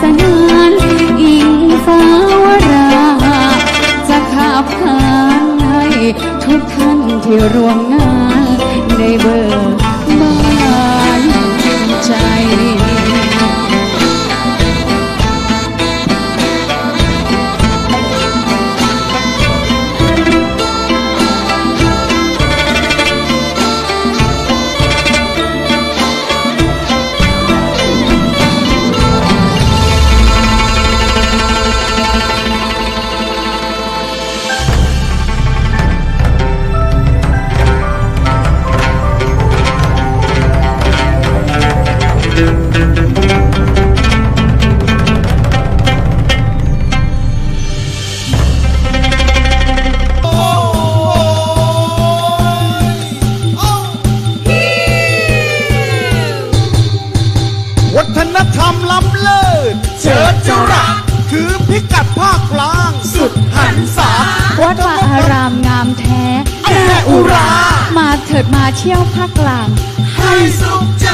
สนานอิงฟ้าวรา จะขับขานให้ทุกท่านที่ร่วมงานได้เบิก ถิดมาเที่ยวภาคกลาง ให้สุขใจ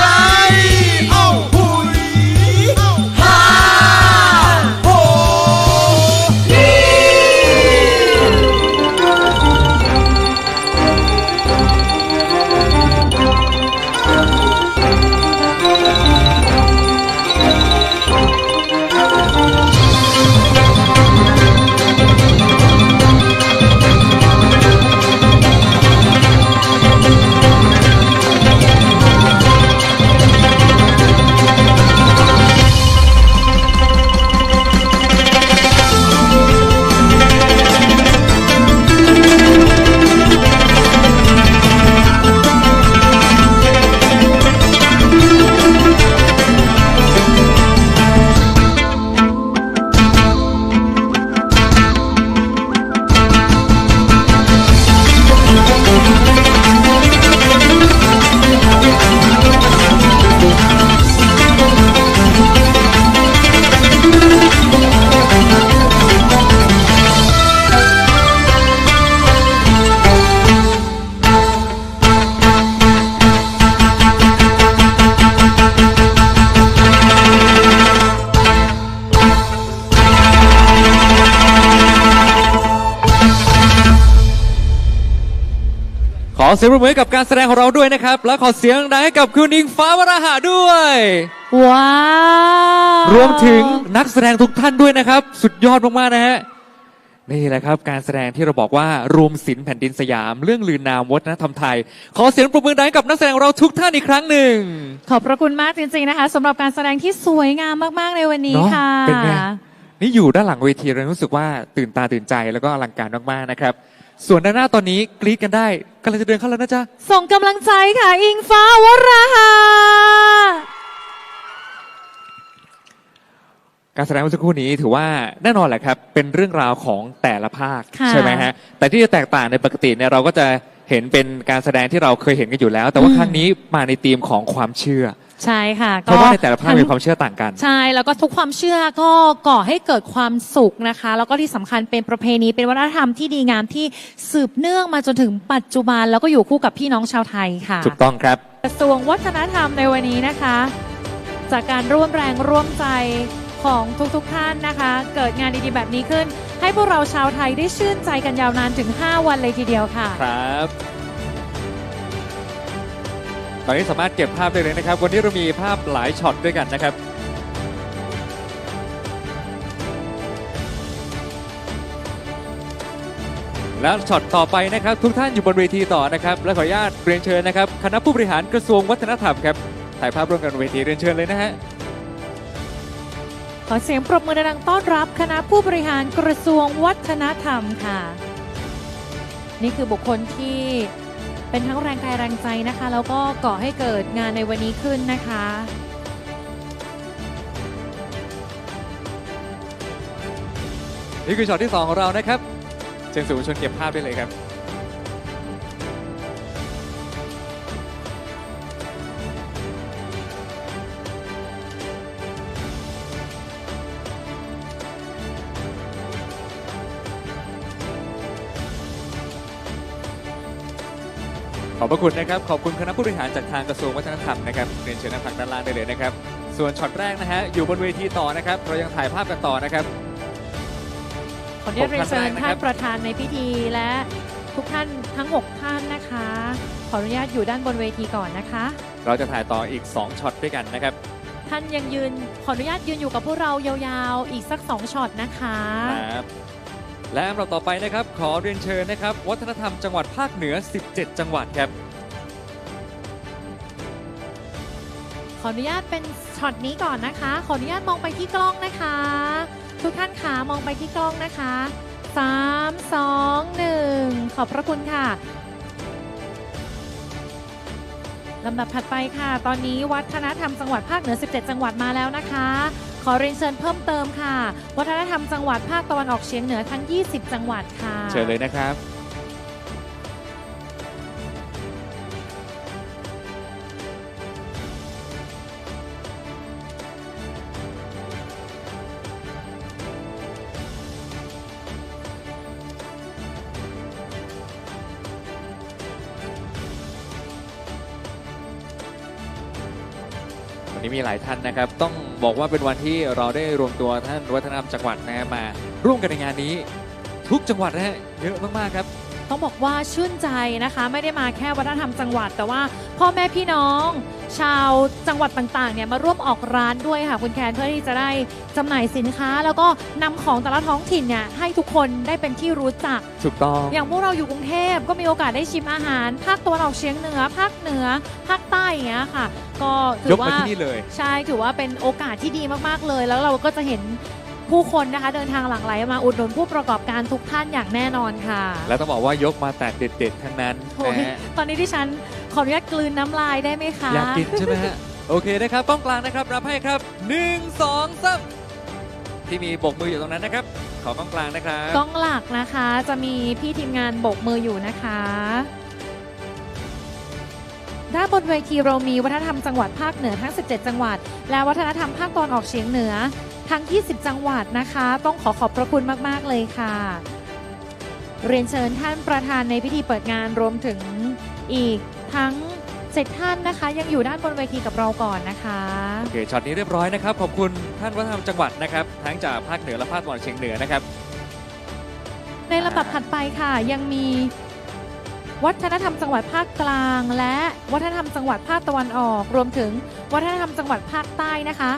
เสียงปรบมือให้กับการแสดงของเราด้วยนะครับ และขอเสียงดังให้กับคุณอิงฟ้าวราหะด้วย ว้าวรวมถึงนักแสดงทุกท่านด้วยนะครับ สุดยอดมากๆนะฮะนี่แหละครับ การแสดงที่เราบอกว่ารวมศิลป์แผ่นดินสยาม เรื่องลือนามวัฒนธรรมไทย ขอเสียงปรบมือดังให้กับนักแสดงของเราทุกท่านอีกครั้งหนึ่งขอบพระคุณมากจริงๆนะคะสำหรับการแสดงที่สวยงามมากๆในวันนี้เนาะค่ะ เป็นไงนี่อยู่ด้านหลังเวทีเรารู้สึกว่าตื่นตาตื่นใจแล้วก็อลังการมากๆนะครับ ส่วนด้านหน้าตอนนี้กรี๊ดกันได้กำลังจะเดินเข้าแล้วนะจ๊ะ ส่งกำลังใจค่ะ อิงฟ้าวราหะการแสดงเมื่อสักครู่นี้ถือว่าแน่นอนแหละครับ เป็นเรื่องราวของแต่ละภาคค่ะ ใช่ไหมฮะแต่ที่จะแตกต่างในปกติเนี่ยเราก็จะเห็นเป็นการแสดงที่เราเคยเห็นกันอยู่แล้ว แต่ว่าครั้งนี้มาในธีมของความเชื่อ ใช่ค่ะเพราะว่าในแต่ละภาคมีความเชื่อต่างกัน ใช่แล้วก็ทุกความเชื่อก็ก่อให้เกิดความสุขนะคะ แล้วก็ที่สำคัญเป็นประเพณีเป็นวัฒนธรรมที่ดีงามที่สืบเนื่องมาจนถึงปัจจุบัน แล้วก็อยู่คู่กับพี่น้องชาวไทยค่ะ ถูกต้องครับกระทรวงวัฒนธรรมในวันนี้นะคะ จากการร่วมแรงร่วมใจของทุกๆท่านนะคะ เกิดงานดีๆแบบนี้ขึ้น ให้พวกเราชาวไทยได้ชื่นใจกันยาวนานถึง 5 วันเลยทีเดียวค่ะ ครับต อนนี้สามารถเก็บภาพได้เลยนะครับ วันนี้เรามีภาพหลายช็อตด้วยกันนะครับแล้วช็อตต่อไปนะครับ ทุกท่านอยู่บนเวทีต่อนะครับ และขออนุญาตเรียนเชิญนะครับ คณะผู้บริหารกระทรวงวัฒนธรรมครับถ่ายภาพร่วมกันบนเวทีเรียนเชิญเลยนะฮะขอเสียงปรบมือดังต้อนรับคณะผู้บริหารกระทรวงวัฒนธรรมค่ะ นี่คือบุคคลที่ เป็นทั้งแรงกายแรงใจนะคะ แล้วก็ก่อให้เกิดงานในวันนี้ขึ้นนะคะนี่คือช็อตที่ 2 ของเรานะครับ เชิญสื่อมวลชนเก็บภาพได้เลยครับ ขอบพระคุณนะครับ ขอบคุณคณะผู้บริหารจากทางกระทรวงวัฒนธรรมนะครับเรียนเชิญนั่งพักด้านล่างได้เลยนะครับ ส่วนช็อตแรกนะฮะอยู่บนเวทีต่อนะครับ เรายังถ่ายภาพกันต่อนะครับ ขออนุญาตเรียนเชิญผมท่านแรกนะครับท่านประธานในพิธีและทุกท่านทั้ง 6 ท่านนะคะ ขออนุญาตอยู่ด้านบนเวทีก่อนนะคะ เราจะถ่ายต่ออีก 2ช็อตด้วยกันนะครับ ท่านยังยืนขออนุญาตยืนอยู่กับพวกเรายาวๆ อีกสัก 2ช็อตนะคะครับ และลำดับต่อไปนะครับ ขอเรียนเชิญนะครับ วัฒนธรรมจังหวัดภาคเหนือ 17 จังหวัดครับ ขออนุญาตเป็นช็อตนี้ก่อนนะคะ ขออนุญาตมองไปที่กล้องนะคะ ทุกท่านขามองไปที่กล้องนะคะ 3 2 1 ขอบพระคุณค่ะลำดับถัดไปค่ะ ตอนนี้วัฒนธรรมจังหวัดภาคเหนือ 17 จังหวัดมาแล้วนะคะ ขอเรียนเชิญเพิ่มเติมค่ะ วัฒนธรรมจังหวัดภาคตะวันออกเฉียงเหนือทั้ง 20 จังหวัดค่ะ เชิญเลยนะครับ นี้มีหลายท่านนะครับ ต้องบอกว่าเป็นวันที่เราได้รวมตัวท่านวัฒนธรรมจังหวัดนะฮะมา ร่วมกันในงานนี้ ทุกจังหวัดนะฮะเยอะมากๆครับ ต้องบอกว่าชื่นใจนะคะ ไม่ได้มาแค่วัฒนธรรมจังหวัด แต่ว่าพ่อแม่พี่น้อง ชาวจังหวัดต่างๆเนี่ยมาร่วมออกร้านด้วยค่ะคุณแคนเพื่อที่จะได้จำหน่ายสินค้า แล้วก็นำของแต่ละท้องถิ่นเนี่ยให้ทุกคนได้เป็นที่รู้จัก ถูกต้อง อย่างพวกเราอยู่กรุงเทพก็มีโอกาสได้ชิมอาหารภาคตะวันออกเฉียงเหนือภาคเหนือภาคใต้อย่างเงี้ยค่ะ ก็ถืยอกมาว่า ที่นี่เลย ใช่ถือว่าเป็นโอกาสที่ดีมากๆเลย แล้วเราก็จะเห็นผู้คนนะคะ เดินทางหลั่งไหลมาอุดหนุนผู้ประกอบการทุกท่านอย่างแน่นอนค่ะแล้วต้องบอกว่ายกมาแต่เด็ดๆทั้งนั้นโอ้ยนะฮะ ตอนนี้ที่ฉัน ขออนุญาตกลืนน้ำลายได้ไหมคะ อยากกินใช่ไหมฮะ โอเคนะครับป้องกลางนะครับ รับให้ครับหนึ่งสองสามที่มีโบกมืออยู่ตรงนั้นนะครับ ขอกล้องกลางนะครับ กล้องหลักนะคะจะมีพี่ทีมงานโบกมืออยู่นะคะ ด้านบนเวทีเรามีวัฒนธรรมจังหวัดภาคเหนือทั้ง 17 จังหวัด และวัฒนธรรมภาคตะวันออกเฉียงเหนือ ทั้ง 20 จังหวัดนะคะ ต้องขอขอบพระคุณมาก ๆ เลยค่ะ เรียนเชิญท่านประธานในพิธีเปิดงานรวมถึงอีก ทั้งเจ็ดท่านนะคะ ยังอยู่ด้านบนเวทีกับเราก่อนนะคะโอเคช็อตนี้เรียบร้อยนะครับ ขอบคุณท่านวัฒนธรรมจังหวัดนะครับ ทั้งจากภาคเหนือและภาคตะวันออกเฉียงเหนือนะครับ ในลำดับถัดไปค่ะ ยังมีวัฒนธรรมจังหวัดภาคกลาง และวัฒนธรรมจังหวัดภาคตะวันออก รวมถึงวัฒนธรรมจังหวัดภาคใต้นะคะ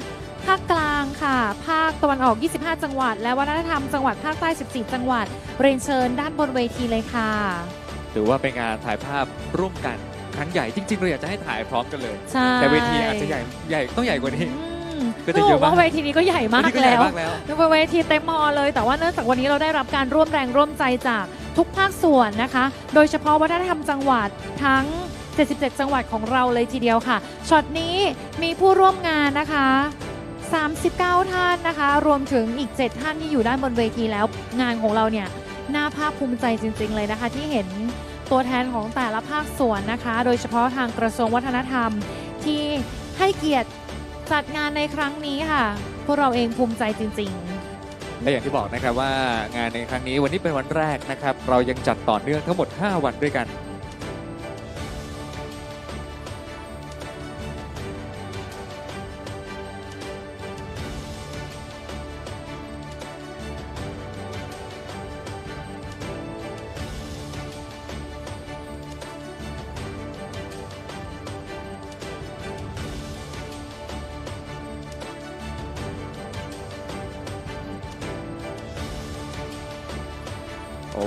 ภาคกลางค่ะ ภาคตะวันออก 25 จังหวัด และวัฒนธรรมจังหวัดภาคใต้ 14 จังหวัด เรียนเชิญด้านบนเวทีเลยค่ะ ถือว่าเป็นงานถ่ายภาพร่วมกัน ครั้งใหญ่จริงๆเราอยากจะให้ถ่ายพร้อมกันเลย ใช่แต่เวทีอาจจะใหญ่ใหญ่ต้องใหญ่กว่านี้ อืมก็จะเยอะมาก ว่าเวทีนี้ก็ใหญ่มากเวทีก็ใหญ่แล้ว มากแล้ว เป็นเวทีเต็มฮอลล์เลย แต่ว่าเนื่องจากวันนี้เราได้รับการร่วมแรงร่วมใจจากทุกภาคส่วนนะคะ โดยเฉพาะวัฒนธรรมจังหวัดทั้ง 77 จังหวัดของเราเลยทีเดียวค่ะช็อตนี้มีผู้ร่วมงานนะคะ 39 ท่านนะคะ รวมถึงอีก 7 ท่านที่อยู่ด้านบนเวทีแล้วงานของเราเนี่ยน่าภาคภูมิใจจริง ๆ เลยนะคะ ที่เห็น ตัวแทนของแต่ละภาคส่วนนะคะ โดยเฉพาะทางกระทรวงวัฒนธรรม ที่ให้เกียรติจัดงานในครั้งนี้ค่ะ พวกเราเองภูมิใจจริง ๆ และอย่างที่บอกนะครับว่างานในครั้งนี้วันนี้เป็นวันแรกนะครับ เรายังจัดต่อเนื่องทั้งหมด 5 วันด้วยกัน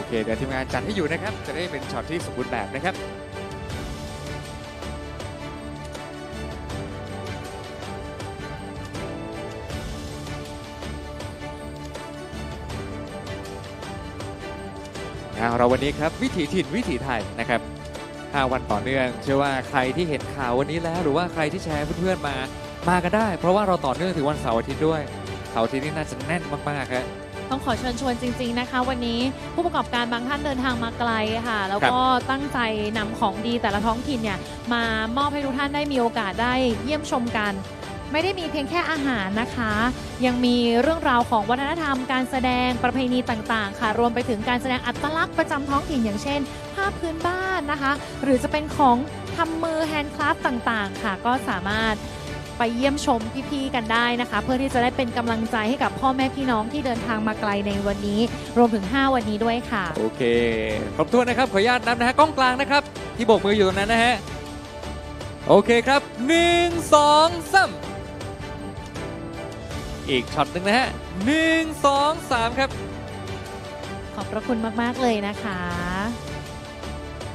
เคเดี๋ยวทีมงานจัดให้อยู่นะครับ จะได้เป็นช็อตที่สมบูรณ์แบบนะครับงานเราวันนี้ครับวิถีถิ่นวิถีไทยนะครับ 5 วันต่อเนื่อง เชื่อว่าใครที่เห็นข่าววันนี้แล้ว หรือว่าใครที่แชร์เพื่อนๆมามากันได้ เพราะว่าเราต่อเนื่องถึงวันเสาร์อาทิตย์ด้วยเสาร์อาทิตย์นี่น่าจะแน่นมากๆครับ ต้องขอเชิญชวนจริง ๆนะคะ วันนี้ผู้ประกอบการบางท่านเดินทางมาไกลค่ะ แล้วก็ตั้งใจนำของดีแต่ละท้องถิ่นเนี่ยมามอบให้ทุกท่านได้มีโอกาสได้เยี่ยมชมกัน ไม่ได้มีเพียงแค่อาหารนะคะ ยังมีเรื่องราวของวัฒนธรรม การแสดงประเพณีต่างๆ ค่ะ รวมไปถึงการแสดงอัตลักษณ์ประจำท้องถิ่นอย่างเช่นผ้าพื้นบ้านนะคะ หรือจะเป็นของทำมือแฮนด์คราฟต์ต่างๆ ค่ะ ก็สามารถ ไปเยี่ยมชมพี่ๆกันได้นะคะ เพื่อที่จะได้เป็นกำลังใจให้กับพ่อแม่พี่น้องที่เดินทางมาไกลในวันนี้ รวมถึง 5 วันนี้ด้วยค่ะ โอเคครบถ้วนนะครับขออนุญาตนับนะฮะกล้องกลางนะครับ ที่โบกมืออยู่ตรงนั้นนะฮะโอเคครับหนึ่งสองสามอีกช็อตหนึ่งนะฮะหนึ่งสองสามครับ ขอบพระคุณมาก ๆ เลยนะคะ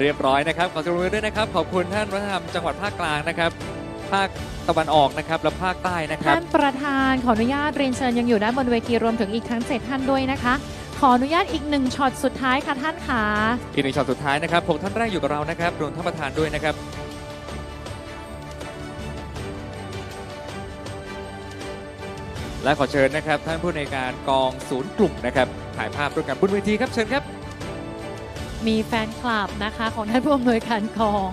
เรียบร้อยนะครับ ขอเสียงปรบมือด้วยนะครับ ขอบคุณท่านวัฒนธรรมจังหวัดภาคกลางนะครับ ภาคตะวันออกนะครับและภาคใต้นะครับ ท่านประธานขออนุญาตเรียนเชิญยังอยู่ด้านบนเวทีรวมถึงอีกทั้งเจ็ดท่านด้วยนะคะ ขออนุญาตอีกหนึ่งช็อตสุดท้ายค่ะท่านค่ะอีกหนึ่งช็อตสุดท้ายนะครับหกท่านแรกอยู่กับเรานะครับรวมท่านประธานด้วยนะครับ และขอเชิญนะครับ ท่านผู้ในวยการกองศูนย์กลุ่มนะครับถ่ายภาพร่วมกันบนเวทีครับเชิญครับ มีแฟนคลับนะคะของท่านผู้อำนวยการกอง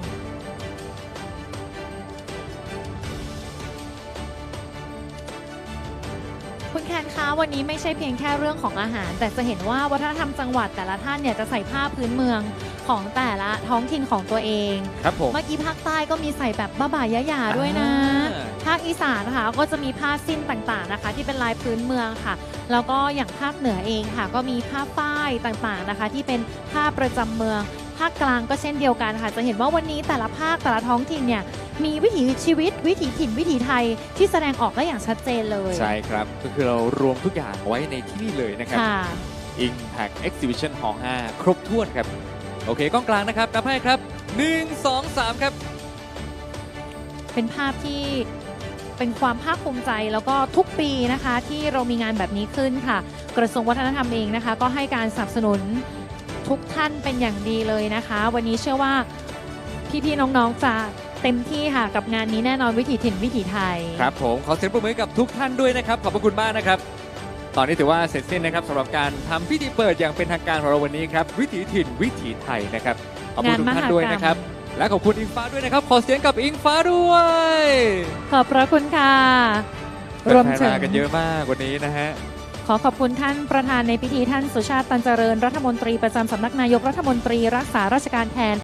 วันนี้ไม่ใช่เพียงแค่เรื่องของอาหาร แต่จะเห็นว่าวัฒนธรรมจังหวัดแต่ละท่านเนี่ยจะใส่ผ้าพื้นเมืองของแต่ละท้องถิ่นของตัวเอง ครับผม เมื่อกี้ภาคใต้ก็มีใส่แบบบ้าบ่ายยะหยาด้วยนะ อ่า ภาคอีสานนะคะก็จะมีผ้าสิ้นต่างๆนะคะ ที่เป็นลายพื้นเมืองค่ะ แล้วก็อย่างภาคเหนือเองค่ะ ก็มีผ้าฝ้ายต่างๆนะคะ ที่เป็นผ้าประจำเมือง ภาคกลางก็เช่นเดียวกันค่ะ จะเห็นว่าวันนี้แต่ละภาคแต่ละท้องถิ่นเนี่ยมีวิถีชีวิตวิถีถิ่นวิถีไทยที่แสดงออกได้อย่างชัดเจนเลย ใช่ครับ ก็คือเรารวมทุกอย่างไว้ในที่นี่เลยนะครับ ค่ะ Impact Exhibition Hall 5ครบถ้วนครับ โอเคกล้องกลางนะครับนับให้ครับ 1 2 3 ครับ เป็นภาพที่เป็นความภาคภูมิใจแล้วก็ทุกปีนะคะ ที่เรามีงานแบบนี้ขึ้นค่ะ กระทรวงวัฒนธรรมเองนะคะ ก็ให้การสนับสนุน ทุกท่านเป็นอย่างดีเลยนะคะ วันนี้เชื่อว่าพี่ๆน้องๆจะเต็มที่ค่ะกับงานนี้แน่นอนวิถีถิ่นวิถีไทย ครับผมขอเสียงปรบมือให้กับทุกท่านด้วยนะครับ ขอบพระคุณมากนะครับ ตอนนี้ถือว่าเสร็จสิ้นนะครับสำหรับการทำพิธีเปิดอย่างเป็นทางการของเราวันนี้ครับวิถีถิ่นวิถีไทยนะครับขอบคุณทุกท่านด้วยนะครับ และขอบคุณอิงฟ้าด้วยนะครับ ขอเสียงกับอิงฟ้าด้วยขอบพระคุณค่ะ รวมแฟนๆถึงมากันเยอะมากวันนี้นะฮะ ขอขอบคุณท่านประธานในพิธีท่านสุชาติตันเจริญรัฐมนตรีประจำสำนักนายกรัฐมนตรีรักษาราชการแทน